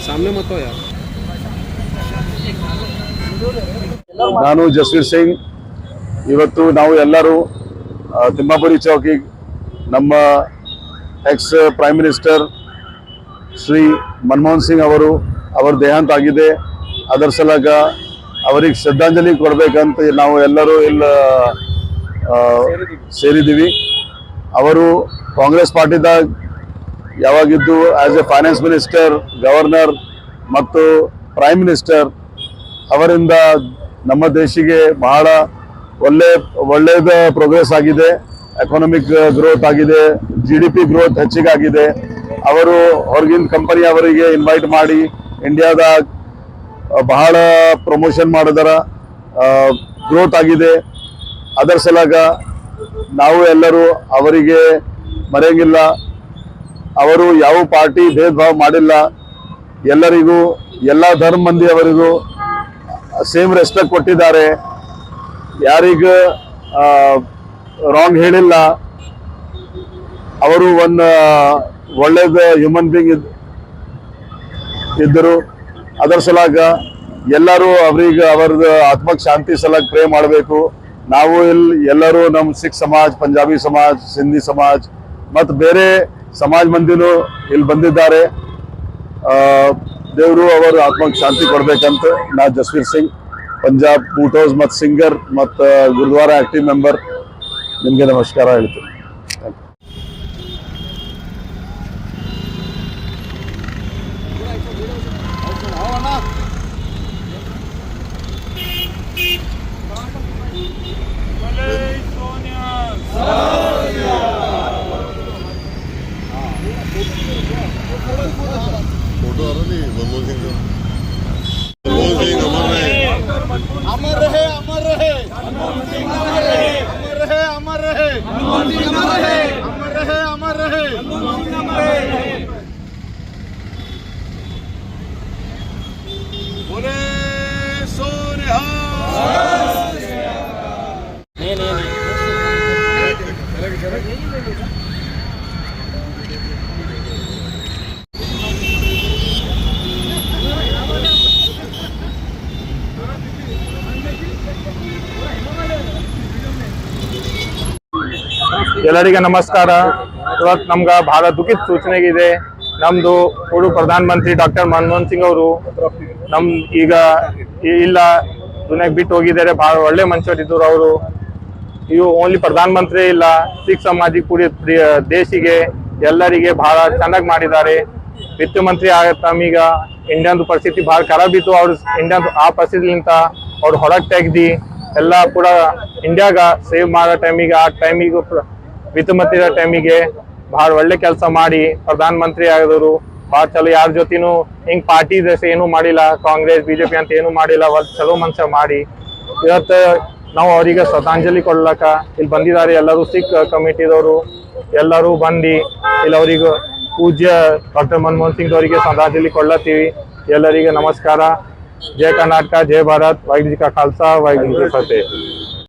सामने मत हो यार ನಾನು ಜಸ್ವೀರ್ ಸಿಂಗ್ ಇವತ್ತು ನಾವು ಎಲ್ಲರೂ ಆ, ತಿಮ್ಮಾಪುರಿ ಚೌಕಿ ನಮ್ಮ ex prime minister Shri Manmohan Singh ಅವರು ಅವರ ದೇಹಾಂತ ಆಗಿದೆ ಅದರ ಸಲಕ ಅವರಿಗೆ ಶ್ರದ್ಧಾಂಜಲಿ ಕೊಡಬೇಕಂತ ನಾವು ಎಲ್ಲರೂ ಇಲ್ಲ ಸೇರಿದ್ದೀವಿ. ಅವರು ಕಾಂಗ್ರೆಸ್ ಪಾರ್ಟಿದಾಗ ಯಾವಾಗಿದ್ದು as a finance minister governor ಮತ್ತು ಪ್ರೈಮ್ ಮಿನಿಸ್ಟರ್ ಅವರಿಂದ ನಮ್ಮ ದೇಶಿಗೆ ಬಹಳ ಒಳ್ಳೆ ಒಳ್ಳೆಯದ ಪ್ರೋಗ್ರೆಸ್ ಆಗಿದೆ. ಎಕನಾಮಿಕ್ ಗ್ರೋತ್ ಆಗಿದೆ. ಜಿ ಡಿ ಪಿ ಗ್ರೋತ್ ಹೆಚ್ಚಿಗಾಗಿದೆ. ಅವರು ಹೊರಗಿನ ಕಂಪನಿ ಅವರಿಗೆ ಇನ್ವೈಟ್ ಮಾಡಿ ಇಂಡಿಯಾದಾಗ ಬಹಳ ಪ್ರಮೋಷನ್ ಮಾಡಿದಾರ. ಗ್ರೋತ್ ಆಗಿದೆ. ಅದರ ಸಲಾಗ ನಾವು ಎಲ್ಲರೂ ಅವರಿಗೆ ಮರೆಯಂಗಿಲ್ಲ. ಅವರು ಯಾವ ಪಾರ್ಟಿ ಭೇದ ಭಾವ ಮಾಡಿಲ್ಲ. ಎಲ್ಲರಿಗೂ, ಎಲ್ಲ ಧರ್ಮ ಮಂದಿ ಅವರಿಗೂ ಸೇಮ್ ರೆಸ್ಪೆಕ್ಟ್ ಕೊಟ್ಟಿದ್ದಾರೆ. ಯಾರಿಗ ರಾಂಗ್ ಹೇಳಿಲ್ಲ. ಅವರು ಒಂದು ಒಳ್ಳೇದ ಹ್ಯೂಮನ್ ಬೀಂಗ್ ಇದ್ದರು. ಅದರ ಸಲಾಗ ಎಲ್ಲರೂ ಅವ್ರಿಗೆ ಅವ್ರದ್ದು ಆತ್ಮಕ್ ಶಾಂತಿ ಸಲಾಗ ಪ್ರೇ ಮಾಡಬೇಕು. ನಾವು ಇಲ್ಲಿ ಎಲ್ಲರೂ ನಮ್ಮ ಸಿಖ್ ಸಮಾಜ, ಪಂಜಾಬಿ ಸಮಾಜ, ಸಿಂಧಿ ಸಮಾಜ ಮತ್ತು ಬೇರೆ ಸಮಾಜ ಮಂದಿನೂ ಇಲ್ಲಿ ಬಂದಿದ್ದಾರೆ. ದೇವರು ಅವರು ಆತ್ಮಕ್ಕೆ ಶಾಂತಿ ಕೊಡಬೇಕಂತ ನಾ ಜಸ್ವೀರ್ ಸಿಂಗ್, ಪಂಜಾಬ್ ಬೂಟೋಸ್ ಮತ್ತು ಸಿಂಗರ್ ಮತ್ತು ಗುರುದ್ವಾರ ಆಕ್ಟಿವ್ ಮೆಂಬರ್ ನಿಮಗೆ ನಮಸ್ಕಾರ ಹೇಳ್ತೀನಿ. फोटो आ रहा नहीं मनमोहन सिंह का मनमोहन सिंह अमर रहे अमर रहे अमर रहे अमर रहे अमर रहे अमर रहे अमर रहे बोले ಎಲ್ಲರಿಗೆ ನಮಸ್ಕಾರ. ಇವತ್ತು ನಮ್ಗೆ ಬಹಳ ದುಃಖಿತ ಸೂಚನೆಗಿದೆ. ನಮ್ಮದು ಪ್ರಧಾನ ಮಂತ್ರಿ ಡಾಕ್ಟರ್ ಮನಮೋಹನ್ ಸಿಂಗ್ ಅವರು ನಮ್ ಈಗ ಇಲ್ಲ ದುನಿಯಾಗ ಬಿಟ್ಟು ಹೋಗಿದ್ದಾರೆ. ಬಹಳ ಒಳ್ಳೆ ಮನುಷ್ಯರಿದ್ದರು ಅವರು. ಇವು ಓನ್ಲಿ ಪ್ರಧಾನಮಂತ್ರಿ ಇಲ್ಲ, ಸಿಖ್ ಸಮಾಜ ಪೂರಿ ದೇಶಿಗೆ, ಎಲ್ಲರಿಗೆ ಬಹಳ ಚೆನ್ನಾಗಿ ಮಾಡಿದ್ದಾರೆ. ವಿತ್ತ ಮಂತ್ರಿ ಆಗ ತಮ್ಮೀಗ ಇಂಡಿಯಾದ ಪರಿಸ್ಥಿತಿ ಬಹಳ ಖರಾಬ್ ಇತ್ತು. ಅವ್ರು ಇಂಡಿಯಾದ ಆ ಪರಿಸ್ಥಿತಿಲಿಂತ ಅವ್ರು ಹೊರಗೆ ತೆಗ್ದು, ಎಲ್ಲ ಕೂಡ ಇಂಡಿಯಾಗ ಸೇವ್ ಮಾಡೋ ಟೈಮಿಗೆ ಆ ಟೈಮಿಗೂ ವಿತ್ತ ಮಂತ್ರಿ ಟೈಮಿಗೆ ಬಹಳ ಒಳ್ಳೆ ಕೆಲಸ ಮಾಡಿ ಪ್ರಧಾನ ಮಂತ್ರಿ ಆಗಿದ್ರು. ಭಾಳ ಚಲೋ ಯಾರ ಜೊತೆನೂ ಹಿಂಗೆ ಪಾರ್ಟಿ ಏನು ಮಾಡಿಲ್ಲ ಕಾಂಗ್ರೆಸ್ ಬಿಜೆಪಿ ಅಂತ ಏನು ಮಾಡಿಲ್ಲ ಒಂದು ಚಲೋ ಮನುಷ್ಯ ಮಾಡಿ. ಇವತ್ತು ನಾವು ಅವರಿಗೆ ಶ್ರದ್ಧಾಂಜಲಿ ಕೊಡ್ಲಕ್ಕ. ಇಲ್ಲಿ ಬಂದಿದ್ದಾರೆ ಎಲ್ಲರೂ ಸಿಖ್ ಕಮಿಟಿದವರು ಎಲ್ಲರೂ ಬಂದು ಇಲ್ಲಿ ಅವರಿಗೆ ಪೂಜ್ಯ ಡಾಕ್ಟರ್ ಮನಮೋಹನ್ ಸಿಂಗ್ ಅವರಿಗೆ ಶ್ರದ್ಧಾಂಜಲಿ ಕೊಡ್ಲತ್ತೀವಿ. ಎಲ್ಲರಿಗೆ ನಮಸ್ಕಾರ. ಜಯ ಕರ್ನಾಟಕ ಜಯ ಭಾರತ್ ವಾಹಿಗುರು ಕಾ ಖಾಲ್ಸಾ ವಾಹಿಗುರು ಫತೆ. ಕಿ ಫತೇಹ್